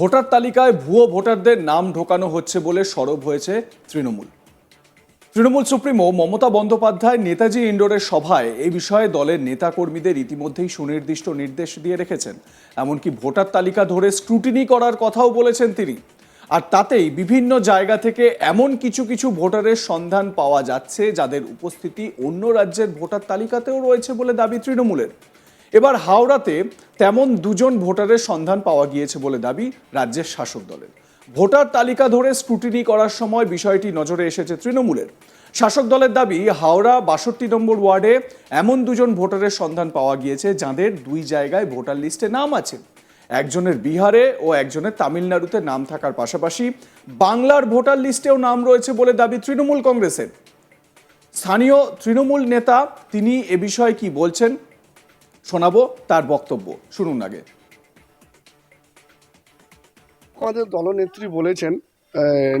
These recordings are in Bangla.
ভোটার তালিকায় ভুয়ো ভোটারদের নাম ঢোকানো হচ্ছে বলে সরব হয়েছে তৃণমূল। তৃণমূল সুপ্রিমো মমতা বন্দ্যোপাধ্যায় নেতাজি ইন্ডোরের সভায় এই বিষয়ে দলের নেতাকর্মীদের ইতিমধ্যেই সুনির্দিষ্ট নির্দেশ দিয়ে রেখেছেন। এমনকি ভোটার তালিকা ধরে স্ক্রুটিনি করার কথাও বলেছেন তিনি। আর তাতেই বিভিন্ন জায়গা থেকে এমন কিছু কিছু ভোটারের সন্ধান পাওয়া যাচ্ছে যাদের উপস্থিতি অন্য রাজ্যের ভোটার তালিকাতেও রয়েছে বলে দাবি তৃণমূলের। এবার হাওড়াতে তেমন দুজন ভোটারের সন্ধান পাওয়া গিয়েছে বলে দাবি রাজ্যের শাসক দলের। ভোটার তালিকা ধরে স্ক্রুটিনি করার সময় বিষয়টি নজরে এসেছে তৃণমূলের। শাসক দলের দাবি, হাওড়া বাষট্টি নম্বর ওয়ার্ডে এমন দুজন ভোটারের সন্ধান পাওয়া গিয়েছে যাদের দুই জায়গায় ভোটার লিস্টে নাম আছে। একজনের বিহারে ও একজনের তামিলনাড়ুতে নাম থাকার পাশাপাশি বাংলার ভোটার লিস্টেও নাম রয়েছে বলে দাবি তৃণমূল কংগ্রেসের। স্থানীয় তৃণমূল নেতা, তিনি এ বিষয়ে কি বলছেন? শোনাবো তার বক্তব্য। শুনুন আগে। আমাদের দলনেত্রী বলেছেন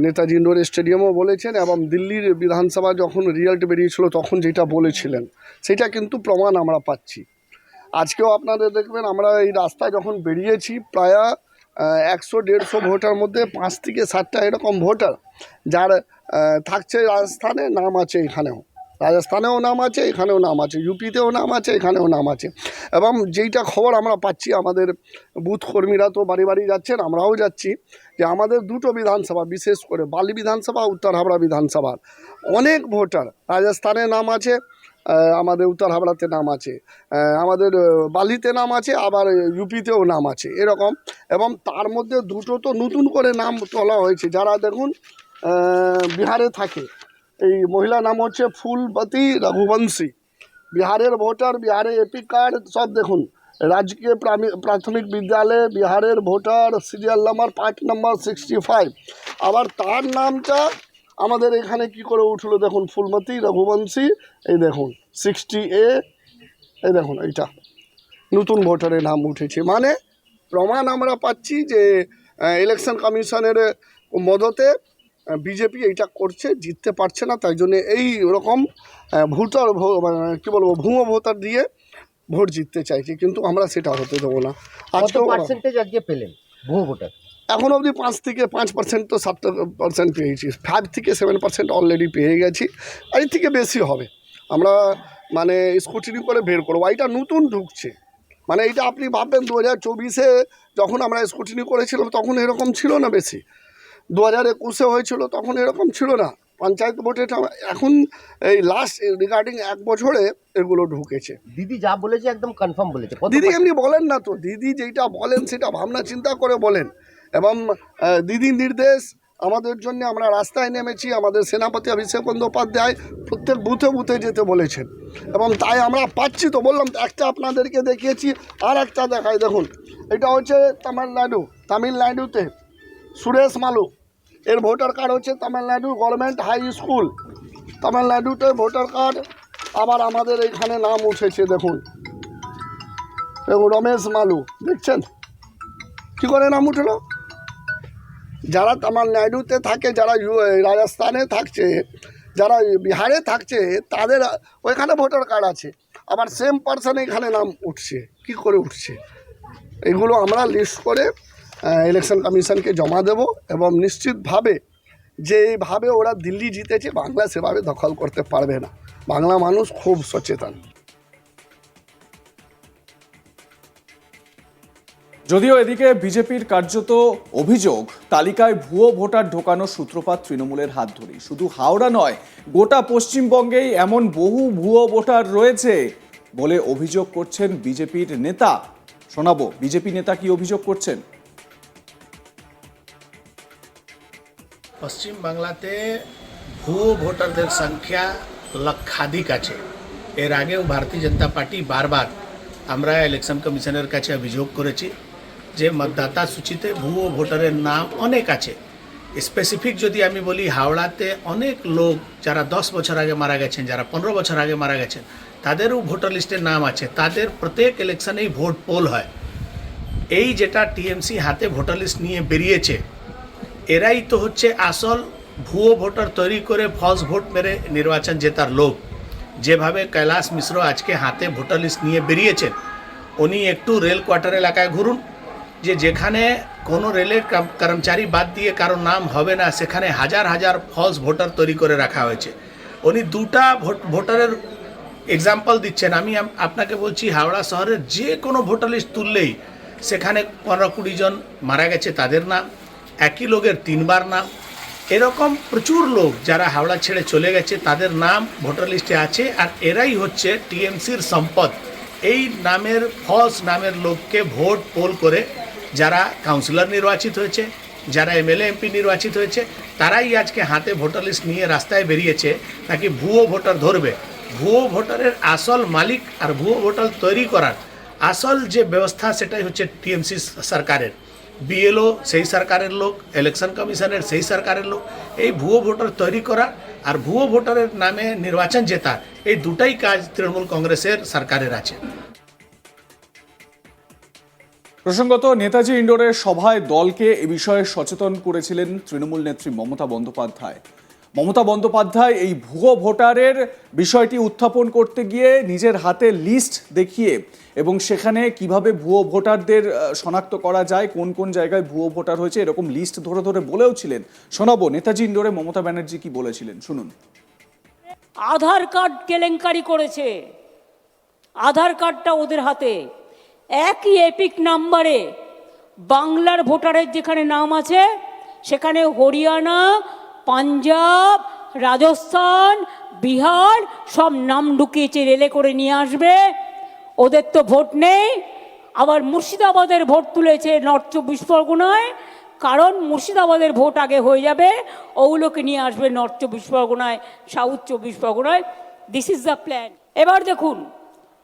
নেতাজি ইন্ডোর স্টেডিয়ামও বলেছেন এবং দিল্লির বিধানসভা যখন রিজাল্ট বেরিয়েছিল তখন যেটা বলেছিলেন, সেটা কিন্তু প্রমাণ আমরা পাচ্ছি। আজকেও আপনাদের দেখবেন আমরা এই রাস্তায় যখন বেরিয়েছি, প্রায় একশো দেড়শো ভোটার মধ্যে পাঁচ থেকে সাতটা এরকম ভোটার, যার থাকছে রাজস্থানে, নাম আছে এখানেও। রাজস্থানেও নাম আছে, এখানেও নাম আছে, ইউপিতেও নাম আছে, এখানেও নাম আছে। এবং যেইটা খবর আমরা পাচ্ছি, আমাদের বুথ কর্মীরা তো বাড়ি বাড়ি যাচ্ছেন, আমরাও যাচ্ছি, যে আমাদের দুটো বিধানসভা, বিশেষ করে বালি বিধানসভা, উত্তর হাবড়া বিধানসভার অনেক ভোটার, রাজস্থানে নাম আছে আমাদের উত্তর হাবড়াতে নাম আছে আমাদের বালিতে নাম আছে, আবার ইউপিতেও নাম আছে, এরকম। এবং তার মধ্যে দুটো তো নতুন করে নাম তোলা হয়েছে, যারা দেখুন বিহারে থাকে এই মহিলা নাম হচ্ছে ফুলবতী রঘুবংশী। বিহারের ভোটার, বিহারে এপি কার্ড, সব দেখুন। রাজকীয় প্রাথমিক বিদ্যালয়ে বিহারের voter, serial number part number sixty five. আবার তার নামটা আমাদের এখানে কি করে উঠল দেখুন ফুলমতি রঘুবংশী, এই দেখুন, সিক্সটি এ, এই দেখুন এইটা। নতুন ভোটারের নাম উঠেছে। মানে প্রমাণ আমরা পাচ্ছি যে ইলেকশন কমিশনের মদতে বিজেপি এইটা করছে জিততে পারছে না তাই জন্য এই রকম ভোটার মানে কী বলব ভুয়ো ভোটার দিয়ে ভোট জিততে চাইছে কিন্তু আমরা সেটা হতে দেবো না। আজকে পার্সেন্টেজ আজকে পেলেন ভুয়ো ভোটার? এখন অবধি পাঁচ থেকে পাঁচ পার্সেন্ট তো সাত পার্সেন্ট পেয়েছি ফাইভ থেকে সেভেন পার্সেন্ট অলরেডি পেয়ে গেছি আর এর থেকে বেশি হবে। আমরা মানে স্কুটিনি করে বের করব এটা নতুন ঢুকছে। মানে এটা আপনি ভাববেন দু হাজার চব্বিশে যখন আমরা স্কুটিনি করেছিলাম তখন এরকম ছিল না বেশি। দু হাজার একুশে হয়েছিল তখন এরকম ছিল না। পঞ্চায়েত ভোটে এখন এই লাস্ট রিগার্ডিং এক বছরে এগুলো ঢুকেছে। দিদি যা বলেছে একদম কনফার্ম বলেছে। দিদি এমনি বলেন না তো দিদি যেটা বলেন সেটা ভাবনা চিন্তা করে বলেন। এবং দিদি নির্দেশ আমাদের জন্য আমরা রাস্তায় নেমেছি আমাদের সেনাপতি অভিষেক বন্দ্যোপাধ্যায় প্রত্যেক বুথে বুথে যেতে বলেছেন। এবং তাই আমরা পাচ্ছি তো বললাম তো, একটা আপনাদেরকে দেখিয়েছি আর একটা দেখাই। দেখুন এটা হচ্ছে তামিলনাড়ু তামিলনাড়ুতে সুরেশ মালু। এর ভোটার কার্ড হচ্ছে তামিলনাড়ু গভর্নমেন্ট হাই স্কুল তামিলনাড়ুতে ভোটার কার্ড আবার আমাদের এখানে নাম উঠেছে, দেখুন। দেখুন, রমেশ মালু, দেখছেন? কী করে নাম উঠল? যারা তামিলনাড়ুতে থাকে, যারা রাজস্থানে থাকছে, যারা বিহারে থাকছে, তাদের ওইখানে ভোটার কার্ড আছে। আবার সেম পার্সন এখানে নাম উঠছে। কি করে উঠছে? এগুলো আমরা লিস্ট করে ইলেকশন কমিশনকে জমা দেব এবং নিশ্চিতভাবে যেভাবে ওরা দিল্লি জিতেছে, বাংলা সেভাবে দখল করতে পারবে না। বাংলা মানুষ খুব সচেতন। যদিও এদিকে বিজেপির কার্যত অভিযোগ, তালিকায় ভুয়ো ভোটার ঢোকানোর সূত্রপাত তৃণমূলের হাত ধরেই। শুধু হাওড়া নয়, গোটা পশ্চিমবঙ্গেই এমন বহু ভুয়ো ভোটার রয়েছে বলে অভিযোগ করছেন বিজেপির নেতা। শোনাবো, বিজেপি নেতা কি অভিযোগ করছেন? পশ্চিম বাংলাতে ভুয়ো ভোটারদের সংখ্যা লক্ষাধিক আছে। এর আগেও ভারতীয় জনতা পার্টি বারবার আমরা ইলেকশন কমিশনের কাছে অভিযোগ করেছি যে মতদাতা সূচিতে ভুয়ো ভোটারের নাম অনেক আছে। স্পেসিফিক যদি আমি বলি, হাওড়াতে অনেক লোক যারা দশ বছর আগে মারা গেছেন, যারা পনেরো বছর আগে মারা গেছেন, তাদেরও ভোটার লিস্টে নাম আছে। তাদের প্রত্যেক ইলেকশনেই ভোট পোল হয়। এই যেটা টিএমসি হাতে ভোটার লিস্ট নিয়ে বেরিয়েছে এরাই তো হচ্ছে আসল ভুয়ো ভোটার তৈরি করে ফলস ভোট মেরে নির্বাচন জেতার লোক। যেভাবে কৈলাস মিশ্র আজকে হাতে ভোটার লিস্ট নিয়ে বেরিয়েছেন, উনি একটু রেল কোয়ার্টার এলাকায় ঘুরুন, যে যেখানে কোনো রেলের কর্মচারী বাদ দিয়ে কারও নাম হবে না, সেখানে হাজার হাজার ফলস ভোটার তৈরি করে রাখা হয়েছে। উনি দুটা ভোট, ভোটারের এক্সাম্পল দিচ্ছেন। আমি আপনাকে বলছি, হাওড়া শহরের যে কোনো ভোটার লিস্ট তুললেই সেখানে পনেরো কুড়ি জন মারা গেছে, তাদের নাম। একই লোকের তিনবার নাম। এরকম প্রচুর লোক যারা হাওড়া ছেড়ে চলে গেছে, তাদের নাম ভোটার লিস্টে আছে আর এরাই হচ্ছে টিএমসির সম্পদ। এই নামের ফলস নামের লোককে ভোট পোল করে যারা কাউন্সিলর নির্বাচিত হয়েছে, যারা এমএলএ, এমপি নির্বাচিত হয়েছে, তারাই আজকে হাতে ভোটার লিস্ট নিয়ে রাস্তায় বেরিয়েছে, নাকি ভুয়ো ভোটার ধরবে। ভুয়ো ভোটারের আসল মালিক আর ভুয়ো ভোটার তৈরি করার আসল যে ব্যবস্থা, সেটাই হচ্ছে টিএমসি সরকারের। বিএলও সেই সরকারের লোক ইলেকশন কমিশনের সেই সরকারের লোক, এই ভুয়ো ভোটার তৈরি করা আর ভুয়ো ভোটারের নামে নির্বাচন জেতা এই দুটাই কাজ তৃণমূল কংগ্রেসের সরকারের আছে। প্রসঙ্গত, নেতাজি ইন্ডোরের সভায় দলকে এ বিষয়ে সচেতন করেছিলেন তৃণমূল নেত্রী মমতা বন্দ্যোপাধ্যায়। মমতা বন্দ্যোপাধ্যায় এই ভুয়ো ভোটারের বিষয়টি উত্থাপন করতে গিয়ে নিজের হাতে লিস্ট দেখিয়ে এবং সেখানে কীভাবে ভুয়ো ভোটারদের শনাক্ত করা যায়, কোন কোন জায়গায় ভুয়ো ভোটার হয়েছে, এরকম লিস্ট ধরে ধরে বলেও ছিলেন। শোনাবো নেতাজি ইন্দোরে মমতা ব্যানার্জি কি বলেছিলেন, শুনুন। আধার কার্ড কেলেঙ্কারি করেছে। আধার কার্ডটা ওদের হাতে। একই এপিক নাম্বারে বাংলার ভোটারের যেখানে নাম আছে, সেখানে হরিয়ানা পাঞ্জাব, রাজস্থান, বিহার, সব নাম ঢুকিয়েছে রেলে করে নিয়ে আসবে। ওদের তো ভোট নেই। আবার মুর্শিদাবাদের ভোট তুলেছে নর্থ চব্বিশ পরগনায়। কারণ মুর্শিদাবাদের ভোট আগে হয়ে যাবে। ওগুলোকে নিয়ে আসবে নর্থ চব্বিশ পরগনায়, সাউথ চব্বিশ পরগনায়। দিস ইজ দ্য প্ল্যান এবার দেখুন,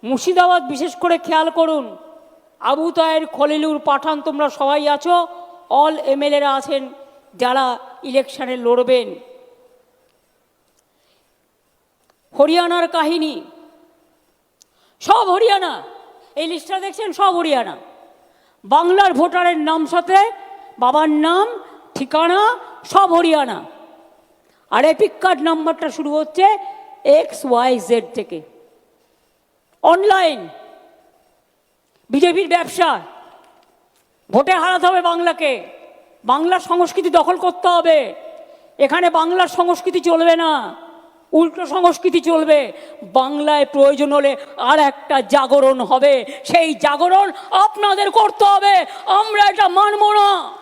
মুর্শিদাবাদ বিশেষ করে খেয়াল করুন। আবু তায়ের খলিলুর পাঠান, তোমরা সবাই আছো? অল এমএলএরা আছেন। যারা ইলেকশনে লড়বেন। হরিয়ানার কাহিনী। সব হরিয়ানা। এই লিস্টটা দেখছেন? সব হরিয়ানা। বাংলার ভোটারের নাম সাথে, বাবার নাম, ঠিকানা, সব হরিয়ানা। আর এপিক কার্ড নাম্বারটা শুরু হচ্ছে এক্স ওয়াই জেড থেকে। অনলাইন। বিজেপির ব্যবসা। ভোটে হারাতে হবে বাংলাকে। বাংলার সংস্কৃতি দখল করতে হবে। এখানে বাংলার সংস্কৃতি চলবে না। উল্টো সংস্কৃতি চলবে। বাংলায় প্রয়োজন হলে আর একটা জাগরণ হবে। সেই জাগরণ আপনাদের করতে হবে। আমরা এটা মানব না।